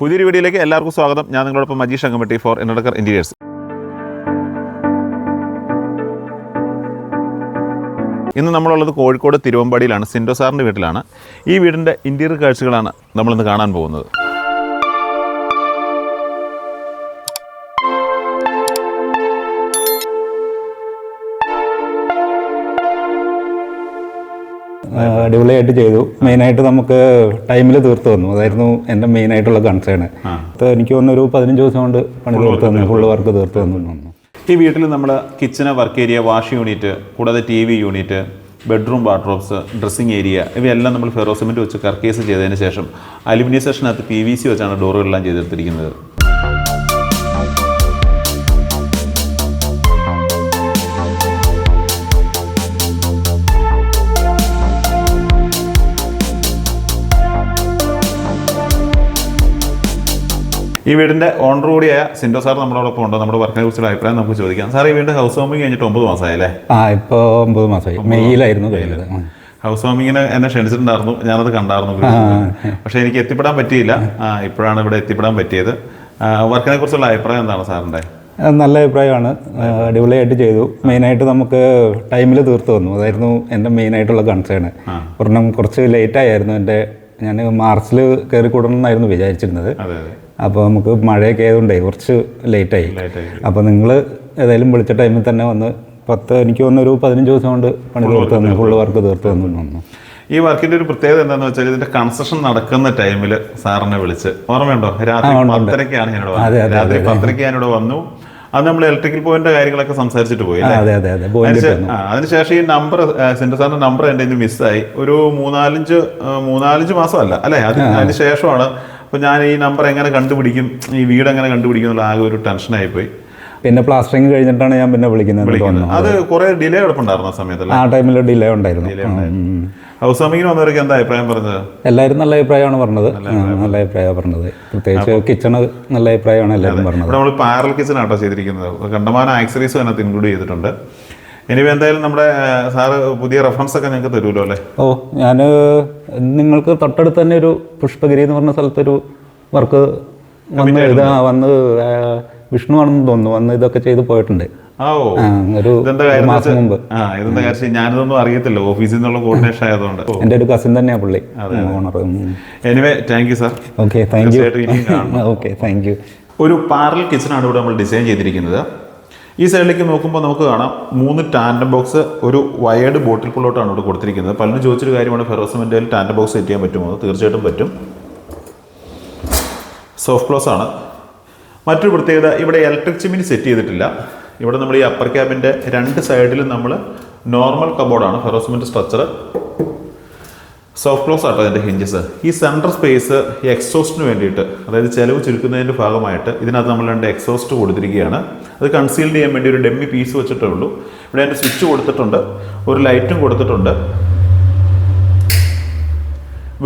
പുതിയൊരു വീഡിയോയിലേക്ക് എല്ലാവർക്കും സ്വാഗതം. ഞാൻ നിങ്ങളോടൊപ്പം മജീഷ് അങ്കമ്പട്ടി ഫോർ എന്നടക്കർ ഇന്റീരിയേഴ്സ് ഇന്ന് നമ്മളുള്ളത് കോഴിക്കോട് തിരുവമ്പാടിയിലാണ് സിൻഡോ സാറിന്റെ വീട്ടിലാണ്. ഈ വീടിന്റെ ഇന്റീരിയർ കാഴ്ചകളാണ് നമ്മളിന്ന് കാണാൻ പോകുന്നത്. അടിപൊളിയായിട്ട് ചെയ്തു. മെയിനായിട്ട് നമുക്ക് ടൈമിൽ തീർത്ത് തന്നു. അതായിരുന്നു എന്റെ മെയിനായിട്ടുള്ള കൺസേൺ എനിക്ക് തോന്നുന്നു ഒരു പതിനഞ്ച് ദിവസം കൊണ്ട് പണി തീർത്ത് തന്നു. ഫുള്ള് വർക്ക് തീർത്തു തന്നു ഈ വീട്ടിൽ നമ്മൾ kitchen work area wash unit കൂടാതെ T V unit bedroom wardrobes dressing area ഇവയെല്ലാം നമ്മൾ ഫെറോസിമെന്റ് വെച്ച് കർക്കേസ് ചെയ്തതിന് ശേഷം അലുമിനിയം സെഷനകത്ത് പി വി സി വെച്ചാണ് ഡോറുകളെല്ലാം ചെയ്തെടുത്തിരിക്കുന്നത്. ഈ വീടിന്റെ ഓണർ കൂടിയായ സിൻഡോ സാർ നമ്മളോടൊപ്പം ഉണ്ട്. നമ്മുടെ വർക്കിനെ കുറിച്ചുള്ള അഭിപ്രായം നമുക്ക് ചോദിക്കാം. സാർ ഈ വീട് ഹൗസ് വാമിംഗ് കഴിഞ്ഞിട്ട് ഒമ്പത് മാസമായല്ലേ? ആ ഇപ്പോൾ ഒമ്പത് മാസമായി. മെയ്യിലായിരുന്നു കഴിഞ്ഞത്. ഹൗസ് വാമിങ്ങിന് എന്നെ ക്ഷണിച്ചിട്ടുണ്ടായിരുന്നു. ഞാനത് കണ്ടായിരുന്നു പക്ഷെ എനിക്ക് എത്തിപ്പെടാൻ പറ്റിയില്ല. ഇപ്പോഴാണ് ഇവിടെ എത്തിപ്പെടാൻ പറ്റിയത്. വർക്കിനെ കുറിച്ചുള്ള അഭിപ്രായം എന്താണ് സാറിന്റെ? നല്ല അഭിപ്രായമാണ്. അടിപൊളിയായിട്ട് ചെയ്തു. മെയിനായിട്ട് നമുക്ക് ടൈമിൽ തീർത്തു വന്നു അതായിരുന്നു എന്റെ മെയിനായിട്ടുള്ള കൺസേൺ ഒരെണ്ണം കുറച്ച് ലേറ്റായിരുന്നു എന്റെ ഞാൻ മാർച്ചിൽ കയറി കൂടണം എന്നായിരുന്നു വിചാരിച്ചിരുന്നത്. അപ്പോൾ നമുക്ക് മഴയൊക്കെ ആയതുകൊണ്ടേ കുറച്ച് ലേറ്റായി. അപ്പോൾ നിങ്ങൾ ഏതായാലും വിളിച്ച ടൈമിൽ തന്നെ വന്ന് പത്ത് എനിക്ക് തോന്നുന്നു ഒരു പതിനഞ്ച് ദിവസം കൊണ്ട് പണി തീർത്ത് തന്നു ഫുള്ള് വർക്ക് തീർത്ത് തന്നു വന്നു ഈ വർക്കിന്റെ ഒരു പ്രത്യേകത എന്താണെന്ന് വെച്ചാൽ ഇതിന്റെ കൺസ്ട്രക്ഷൻ നടക്കുന്ന ടൈമിൽ സാറിനെ വിളിച്ച്. ഓർമ്മയുണ്ടോ? രാത്രി പത്തരക്കാണ് ഞാനിവിടെ വന്നത്. രാത്രി പത്തരയ്ക്ക് ഞാനിവിടെ വന്നു. അത് നമ്മൾ ഇലക്ട്രിക്കൽ പോയിന്റ് കാര്യങ്ങളൊക്കെ സംസാരിച്ചിട്ട് പോയി അതിനുശേഷം ഈ നമ്പർ സെന്റർ സാറിന്റെ നമ്പർ എന്റെ ഇന്ന് മിസ്സായി ഒരു മൂന്നാലഞ്ച് മൂന്നാലഞ്ച് മാസം അല്ല? അല്ലെ അതിന് ശേഷമാണ് അപ്പൊ ഞാൻ ഈ നമ്പർ എങ്ങനെ കണ്ടുപിടിക്കും? ഈ വീട് എങ്ങനെ കണ്ടുപിടിക്കും എന്നുള്ള ആകെ ഒരു ടെൻഷനായിപ്പോയി പിന്നെ പ്ലാസ്റ്ററിങ് കഴിഞ്ഞിട്ടാണ് ഞാൻ പിന്നെ വിളിക്കുന്നത് അത് കുറെ ഡിലേ കിടപ്പുണ്ടായിരുന്നു ആ സമയത്തല്ലേ? ആ ടൈമിൽ ഡിലേ ഉണ്ടായിരുന്നു. ഹൗസ് വാമിങ്ങിന് വന്നവരൊക്കെ എന്താ അഭിപ്രായം പറഞ്ഞത്? എല്ലാവരും നല്ല അഭിപ്രായമാണ് പറഞ്ഞത്. നല്ല അഭിപ്രായമാണ് പറഞ്ഞത്. പ്രത്യേകിച്ച് കിച്ചണ് നല്ല അഭിപ്രായമാണ് എല്ലാവരും പറഞ്ഞത്. നമ്മൾ പാരൽ കിച്ചൺ ആട്ടോ ചെയ്തിരിക്കുന്നത്. കണ്ടമാനം ആക്സറീസ് അതിനകത്ത് ഇൻക്ലൂഡ് ചെയ്തിട്ടുണ്ട്. ഇനി എന്തായാലും നമ്മുടെ സാറ് പുതിയ റെഫറൻസ് ഒക്കെ ഞങ്ങൾക്ക് തരുമല്ലോ അല്ലേ? ഓ ഞാൻ നിങ്ങൾക്ക് തൊട്ടടുത്ത് തന്നെ ഒരു പുഷ്പഗിരി എന്ന് പറഞ്ഞ സ്ഥലത്തൊരു വർക്ക് വന്ന് എഴുതാ വന്ന് വിഷ്ണു ആണെന്ന് തോന്നുന്നു വന്ന് ഇതൊക്കെ ചെയ്ത് പോയിട്ടുണ്ട്. ഒരു മാസം മുമ്പ്. ഇതെന്താ കാര്യം ഞാനിതൊന്നും അറിയത്തില്ല ഓഫീസിൽ നിന്നുള്ള കോർഡിനേഷൻ ആയതുകൊണ്ട്. എന്റെ ഒരു കസിൻ തന്നെയാ പുള്ളി owner anyway thank you sir okay thank you തീർച്ചയായിട്ടും ഇനിയും ഓക്കെ താങ്ക് യു ഒരു കിച്ചണാണ് ഇവിടെ നമ്മൾ ഡിസൈൻ ചെയ്തിരിക്കുന്നത്. ഈ സൈഡിലേക്ക് നോക്കുമ്പോൾ നമുക്ക് കാണാം മൂന്ന് ടാൻഡം ബോക്സ് ഒരു വയേർഡ് ബോട്ടിൽ പുള്ളോട്ടാണ് ഇവിടെ കൊടുത്തിരിക്കുന്നത്. പലരും ചോദിച്ചൊരു കാര്യമാണ് ഫെറോസിമെന്റെയിൽ ടാൻഡം ബോക്സ് സെറ്റ് ചെയ്യാൻ പറ്റുമോ? തീർച്ചയായിട്ടും പറ്റും. സോഫ്റ്റ് ക്ലോസ് ആണ്. മറ്റൊരു പ്രത്യേകത ഇവിടെ ഇലക്ട്രിക് ചിമ്മിനി സെറ്റ് ചെയ്തിട്ടില്ല. ഇവിടെ നമ്മൾ ഈ അപ്പർ ക്യാബിന്റെ രണ്ട് സൈഡിലും നമ്മൾ normal കബോർഡാണ് ferrocement structure soft close auto അതിന്റെ ഹിഞ്ചസ് ഈ സെൻട്രൽ സ്പേസ് എക്സോസ്റ്റിന് വേണ്ടിയിട്ട് അതായത് ചിലവ് ചുരുക്കുന്നതിന്റെ ഭാഗമായിട്ട് ഇതിനകത്ത് നമ്മൾ രണ്ട് എക്സോസ്റ്റ് കൊടുത്തിരിക്കുകയാണ്. അത് കൺസീൽ ചെയ്യാൻ വേണ്ടി ഒരു ഡെമ്മി പീസ് വെച്ചിട്ടേ ഉള്ളൂ ഇവിടെ അതിന്റെ സ്വിച്ച് കൊടുത്തിട്ടുണ്ട്. ഒരു ലൈറ്റും കൊടുത്തിട്ടുണ്ട്.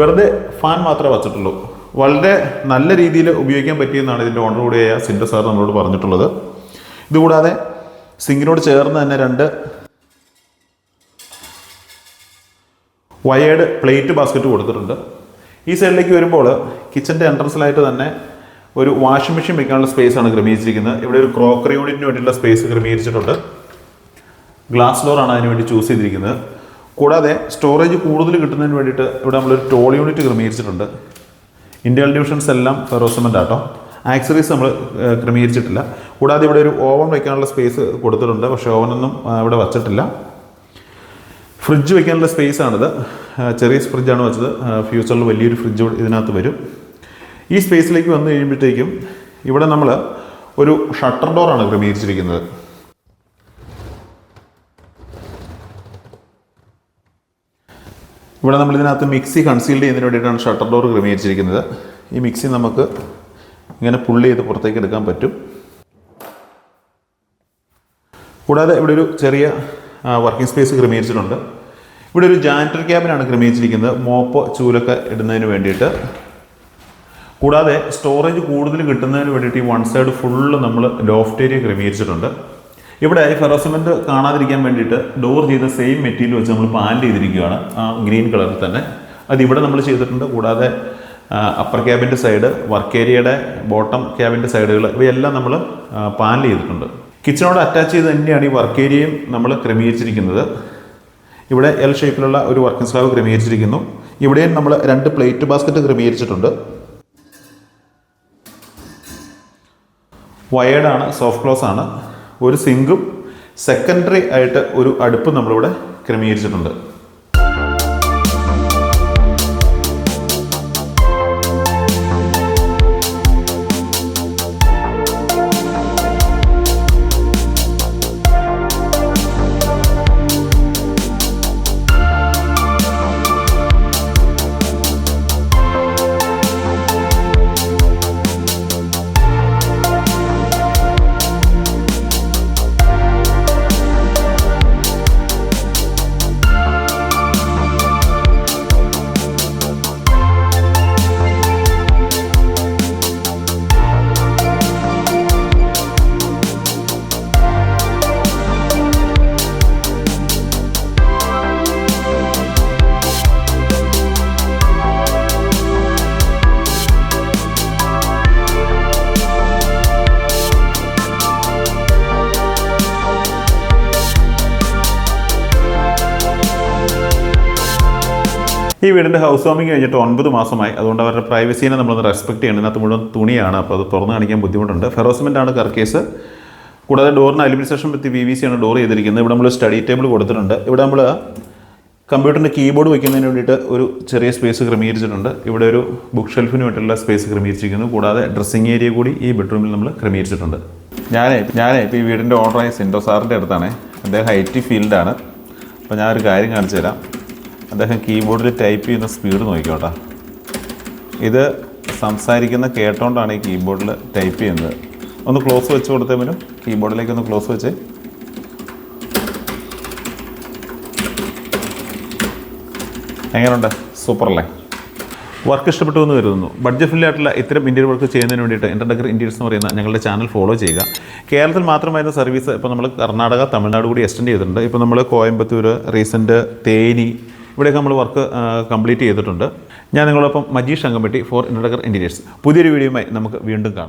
വെറുതെ ഫാൻ മാത്രമേ വച്ചിട്ടുള്ളൂ. വളരെ നല്ല രീതിയിൽ ഉപയോഗിക്കാൻ പറ്റിയെന്നാണ് ഇതിന്റെ ഓണർ കൂടിയായ സിൻഡ സാർ നമ്മളോട് പറഞ്ഞിട്ടുള്ളത്. ഇതുകൂടാതെ സിങ്കിനോട് ചേർന്ന് തന്നെ രണ്ട് വയേർഡ് പ്ലേറ്റ് ബാസ്ക്കറ്റ് കൊടുത്തിട്ടുണ്ട്. ഈ സൈഡിലേക്ക് വരുമ്പോൾ കിച്ചന്റെ എൻട്രൻസിലായിട്ട് തന്നെ ഒരു വാഷിംഗ് മെഷീൻ വെക്കാനുള്ള സ്പേസ് ആണ് ക്രമീകരിച്ചിരിക്കുന്നത്. ഇവിടെ ഒരു ക്രോക്കറി യൂണിറ്റിന് വേണ്ടിയിട്ടുള്ള സ്പേസ് ക്രമീകരിച്ചിട്ടുണ്ട്. ഗ്ലാസ് ഡോറാണ് അതിന് വേണ്ടി ചൂസ് ചെയ്തിരിക്കുന്നത്. കൂടാതെ സ്റ്റോറേജ് കൂടുതൽ കിട്ടുന്നതിന് വേണ്ടിയിട്ട് ഇവിടെ നമ്മളൊരു ടോൾ യൂണിറ്റ് ക്രമീകരിച്ചിട്ടുണ്ട്. ഇൻഡ്യൽ ഡിവിഷൻസ് എല്ലാം ഫെറോസമെന്റ് ആട്ടോ. ആക്സറീസ് നമ്മൾ ക്രമീകരിച്ചിട്ടില്ല. കൂടാതെ ഇവിടെ ഒരു ഓവൻ വയ്ക്കാനുള്ള സ്പേസ് കൊടുത്തിട്ടുണ്ട്. പക്ഷേ ഓവനൊന്നും ഇവിടെ വച്ചിട്ടില്ല. ഫ്രിഡ്ജ് വെക്കാനുള്ള സ്പേസ് ആണിത്. ചെറിയ ഫ്രിഡ്ജാണ് വെച്ചത്. ഫ്യൂച്ചറിൽ വലിയൊരു ഫ്രിഡ്ജ് ഇതിനകത്ത് വരും. ഈ സ്പേസിലേക്ക് വന്നു കഴിയുമ്പോഴത്തേക്കും ഇവിടെ നമ്മൾ ഒരു ഷട്ടർ ഡോറാണ് ക്രമീകരിച്ചിരിക്കുന്നത്. ഇവിടെ നമ്മൾ ഇതിനകത്ത് മിക്സി കൺസീൽ ചെയ്യുന്നതിന് വേണ്ടിയിട്ടാണ് ഷട്ടർ ഡോർ ക്രമീകരിച്ചിരിക്കുന്നത്. ഈ മിക്സി നമുക്ക് ഇങ്ങനെ പുള്ളി ചെയ്ത് പുറത്തേക്ക് എടുക്കാൻ പറ്റും. കൂടാതെ ഇവിടെ ഒരു ചെറിയ വർക്കിംഗ് സ്പേസ് ക്രമീകരിച്ചിട്ടുണ്ട്. ഇവിടെ ഒരു ജാനിറ്റർ ക്യാബിനാണ് ക്രമീകരിച്ചിരിക്കുന്നത്. മോപ്പ് ചൂലൊക്കെ ഇടുന്നതിന് വേണ്ടിയിട്ട്. കൂടാതെ സ്റ്റോറേജ് കൂടുതൽ കിട്ടുന്നതിന് വേണ്ടിയിട്ട് ഈ വൺ സൈഡ് ഫുള്ള് നമ്മൾ ലോഫ്റ്റ് ഏരിയ ക്രമീകരിച്ചിട്ടുണ്ട്. ഇവിടെ ഈ ഫെറോസിമെന്റ് കാണാതിരിക്കാൻ വേണ്ടിയിട്ട് ഡോർ ചെയ്ത സെയിം മെറ്റീരിയൽ വെച്ച് നമ്മൾ പാൻഡ് ചെയ്തിരിക്കുകയാണ്. ആ ഗ്രീൻ കളറിൽ തന്നെ. അത് ഇവിടെ നമ്മൾ ചെയ്തിട്ടുണ്ട്. കൂടാതെ അപ്പർ ക്യാബിന്റെ സൈഡ് വർക്ക് ഏരിയയുടെ ബോട്ടം ക്യാബിന്റെ സൈഡുകൾ ഇവയെല്ലാം നമ്മൾ പാനൽ ചെയ്തിട്ടുണ്ട്. കിച്ചണോട് അറ്റാച്ച് ചെയ്ത് തന്നെയാണ് ഈ വർക്ക് ഏരിയയും നമ്മൾ ക്രമീകരിച്ചിരിക്കുന്നത്. ഇവിടെ എൽ ഷേപ്പിലുള്ള ഒരു വർക്കിംഗ് സ്ലാബ് ക്രമീകരിച്ചിരിക്കുന്നു. ഇവിടെയും നമ്മൾ രണ്ട് പ്ലേറ്റ് ബാസ്ക്കറ്റ് ക്രമീകരിച്ചിട്ടുണ്ട്. വയേർഡാണ് സോഫ്റ്റ് ക്ലോസ് ആണ്. ഒരു സിങ്കും സെക്കൻഡറി ആയിട്ട് ഒരു അടുപ്പ് നമ്മളിവിടെ ക്രമീകരിച്ചിട്ടുണ്ട്. ഈ വീടിന്റെ ഹൗസ് വാമിങ് കഴിഞ്ഞിട്ട് ഒൻപത് മാസമായി. അതുകൊണ്ട് അവരുടെ പ്രൈവസീനെ നമ്മളൊന്ന് റെസ്പെക്ട് ചെയ്യണം. ഇതിനകത്ത് മുഴുവൻ തുണിയാണ്. അപ്പോൾ അത് തുറന്ന് കാണിക്കാൻ ബുദ്ധിമുട്ടുണ്ട്. ഫെറോസിമെന്റ് ആണ് കർക്കേസ്. കൂടാതെ ഡോറിന് അലിമിനേഷൻ പറ്റി വി വി സി ആണ് ഡോർ ചെയ്തിരിക്കുന്നത്. ഇവിടെ നമ്മൾ സ്റ്റഡി ടേബിൾ കൊടുത്തിട്ടുണ്ട്. ഇവിടെ നമ്മൾ കമ്പ്യൂട്ടറിന്റെ കീബോർഡ് വയ്ക്കുന്നതിന് വേണ്ടിയിട്ട് ഒരു ചെറിയ സ്പേസ് ക്രമീകരിച്ചിട്ടുണ്ട്. ഇവിടെ ഒരു ബുക്ക് ഷെൽഫിന് വേണ്ടിയിട്ടുള്ള സ്പേസ് ക്രമീകരിച്ചിരിക്കുന്നു. കൂടാതെ ഡ്രസ്സിങ് ഏരിയ കൂടി ഈ ബെഡ്റൂമിൽ നമ്മൾ ക്രമീകരിച്ചിട്ടുണ്ട്. ഞാനേ ഞാനേ ഇപ്പോൾ ഈ വീടിന്റെ ഓണറായ സിൻഡോ സാറിന്റെ അടുത്താണ്. അദ്ദേഹം ഐ ടി ഫീൽഡാണ്. അപ്പോൾ ഞാനൊരു കാര്യം കാണിച്ചു തരാം. അദ്ദേഹം കീബോർഡിൽ ടൈപ്പ് ചെയ്യുന്ന സ്പീഡ് നോക്കിക്കോട്ടെ. ഇത് സംസാരിക്കുന്ന കേട്ടോണ്ടാണ് ഈ കീബോർഡിൽ ടൈപ്പ് ചെയ്യുന്നത്. ഒന്ന് ക്ലോസ് വെച്ച് കൊടുത്തതിനും കീബോർഡിലേക്ക് ഒന്ന് ക്ലോസ് വെച്ച്. എങ്ങനെയുണ്ട്? സൂപ്പറല്ലേ വർക്ക് ഇഷ്ടപ്പെട്ടു എന്ന് കരുതുന്നു. ബഡ്ജറ്റ് ഫ്രീ ആയിട്ടുള്ള ഇത്തരം ഇന്ത്യൻ വർക്ക് ചെയ്യുന്നതിന് വേണ്ടിയിട്ട് ഇന്റർഡക്കർ ഇന്ത്യൻസ് എന്ന് പറയുന്ന ഞങ്ങളുടെ ചാനൽ ഫോളോ ചെയ്യുക. കേരളത്തിൽ മാത്രമായിരുന്ന സർവീസ് ഇപ്പോൾ നമ്മൾ കർണാടക തമിഴ്നാട് കൂടി എക്സ്റ്റെൻഡ് ചെയ്തിട്ടുണ്ട്. ഇപ്പോൾ നമ്മൾ കോയമ്പത്തൂർ റീസെന്റ് തേനി ഇവിടെയൊക്കെ നമ്മൾ വർക്ക് കംപ്ലീറ്റ് ചെയ്തിട്ടുണ്ട്. ഞാൻ നിങ്ങളോടൊപ്പം Majeesh Angampatti for Interdecor interiors പുതിയൊരു വീഡിയോയുമായി നമുക്ക് വീണ്ടും കാണാം.